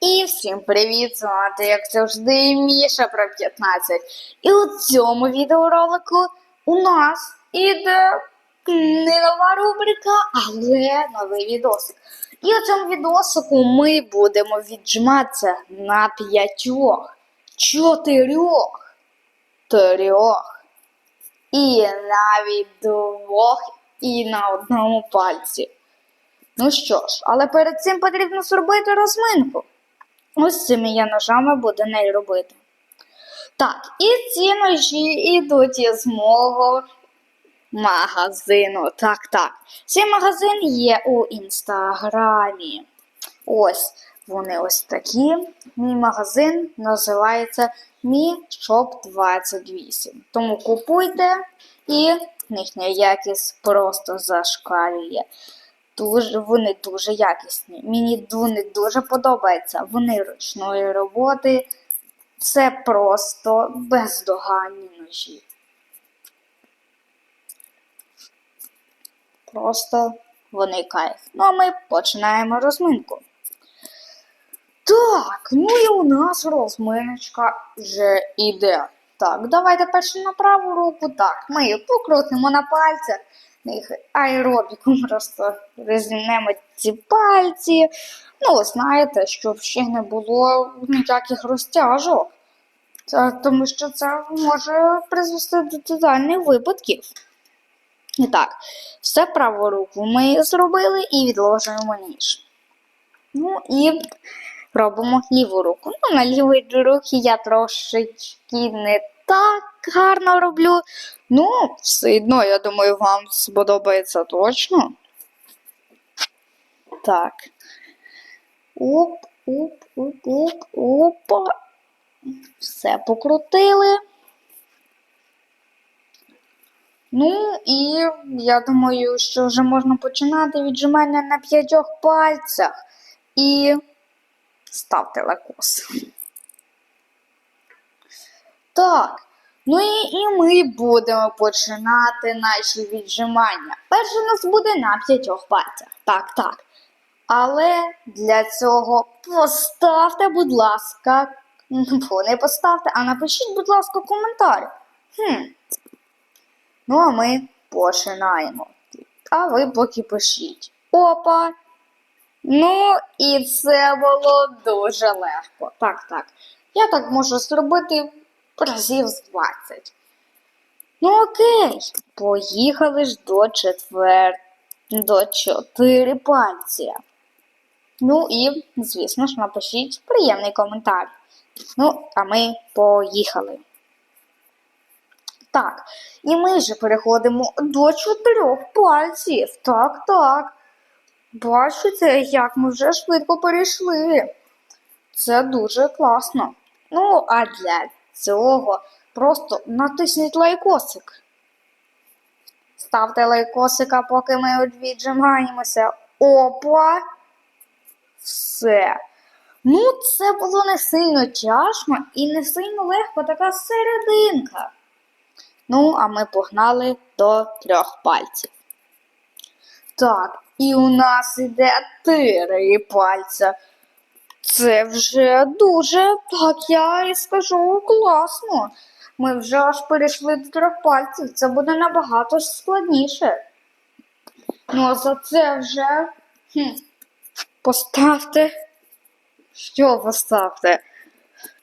І всім привіт! Звати, як завжди, Міша про 15. І у цьому відеоролику у нас іде не нова рубрика, але новий відосик. І у цьому відосику ми будемо віджиматися на п'ятьох, чотирьох, трьох і навіть двох і на одному пальці. Ну що ж, але перед цим потрібно зробити розминку. Ось цими я ножами буду не робити. Так, і ці ножі йдуть із мого магазину. Так, так. Цей магазин є у інстаграмі. Ось вони ось такі. Мій магазин називається Мій Shop 28. Тому купуйте і їхня якість просто зашкалює. Дуже, вони дуже якісні. Мені вони дуже подобаються. Вони ручної роботи. Це просто бездоганні ножі. Просто вони кайф. Ну а ми починаємо розминку. Так, ну і у нас розминочка вже іде. Так, давайте перше на праву руку. Так, ми її покрутимо на пальцях. Їх аеробіком просто розімнемо ці пальці. Ну, знаєте, щоб ще не було ніяких розтяжок. Тому що це може призвести до тотальних випадків. І так, все праву руку ми зробили і відложуємо ніж. Ну і робимо ліву руку. Ну, на лівій руці я трошечки не так гарно роблю. Ну, все одно, я думаю, вам сподобається точно. Так. Оп, оп, оп, оп, опа. Все покрутили. Ну і я думаю, що вже можна починати віджимання на п'ятьох пальцях. І ставте лакос. Так. Ну і, і ми будемо починати наші віджимання. Перше у нас буде на п'ятьох пальцях. Так, так. Але для цього поставте, будь ласка, ну, не поставте, а напишіть, будь ласка, коментар. Хм. Ну, а ми починаємо. А ви поки пишіть. Опа! Ну, і це було дуже легко. Так, так. Я так можу зробити разів з 20. Ну окей, поїхали ж до четвер... до чотири пальці. Ну і, звісно ж, напишіть приємний коментар. Ну, а ми поїхали. Так, і ми вже переходимо до чотирьох пальців. Так, так. Бачите, як ми вже швидко перейшли. Це дуже класно. Ну, а для цього просто натисніть лайкосик. Ставте лайкосика, поки ми віджимаємося. Опа! Все. Ну, це було не сильно тяжко і не сильно легко така серединка. Ну, а ми погнали до трьох пальців. Так, і у нас іде три пальця. Це вже дуже, так я і скажу, класно. Ми вже аж перейшли до трьох пальців. Це буде набагато складніше. Ну, а за це вже хм, поставте. Що поставте?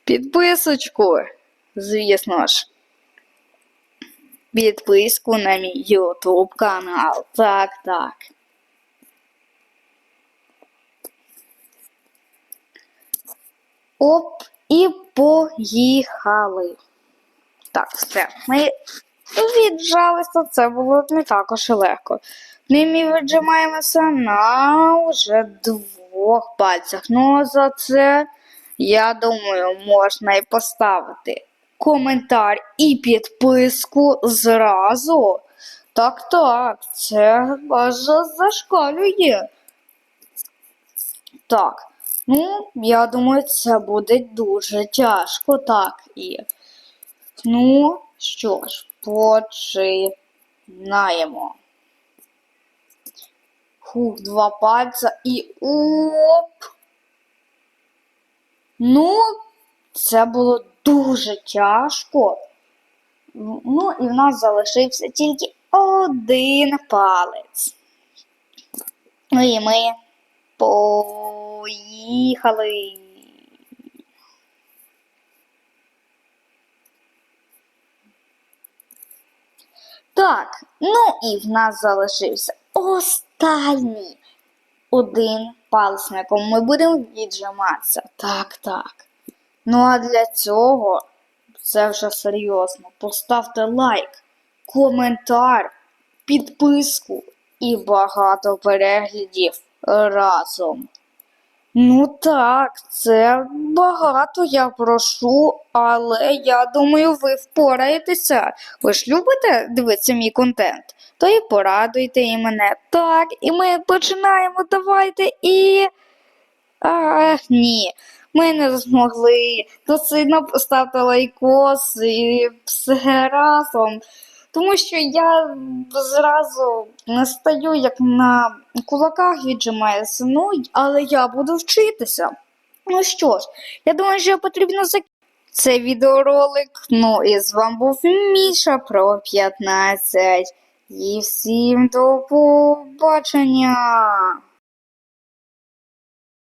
Підписочку, звісно ж. Підписку на мій YouTube канал. Так, так. Оп, і поїхали. Так, все. Ми віджалися, це було не також легко. Ми віджимаємося на вже двох пальцях. Ну, а за це, я думаю, можна і поставити коментар і підписку зразу. Так, так, це аж зашкалює. Так. Ну, я думаю, це буде дуже тяжко, так і. Ну, що ж, починаємо. Хух, два пальця і оп! Ну, це було дуже тяжко. Ну, і в нас залишився тільки один палець. Ну і ми поїхали. Так, ну і в нас залишився останній один палець, на якому ми будемо віджиматися. Так, так. Ну а для цього це вже серйозно. Поставте лайк, коментар, підписку і багато переглядів разом. Ну так, це багато я прошу, але я думаю, ви впораєтеся. Ви ж любите дивитися мій контент? То і порадуйте і мене. Так, і ми починаємо. Давайте і. Ах, ні, ми не змогли. То сильно поставте лайкос і все разом. Тому що я зразу не стаю, як на кулаках віджимаюся, ну, але я буду вчитися. Ну що ж, я думаю, що потрібно закінчити цей відеоролик. Ну і з вами був Міша про 15. І всім до побачення!